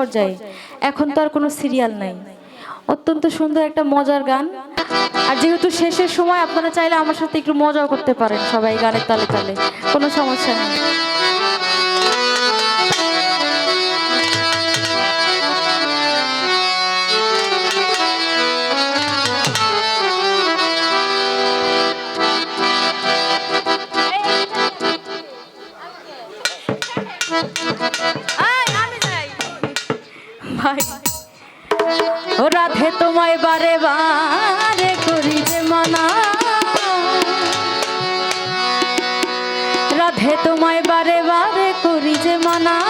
পর্যায়ে। এখন তো আর কোনো সিরিয়াল নাই। অত্যন্ত সুন্দর একটা মজার গান। আর যেহেতু শেষের সময়, আপনারা চাইলে আমার সাথে একটু মজাও করতে পারেন সবাই গানের তালে তালে। কোনো সমস্যা নেই। ভাই। ও রাধে তোমায় বারে বারে করি যে মানা। রাধে তোমায় বারে বারে করি যে মানা।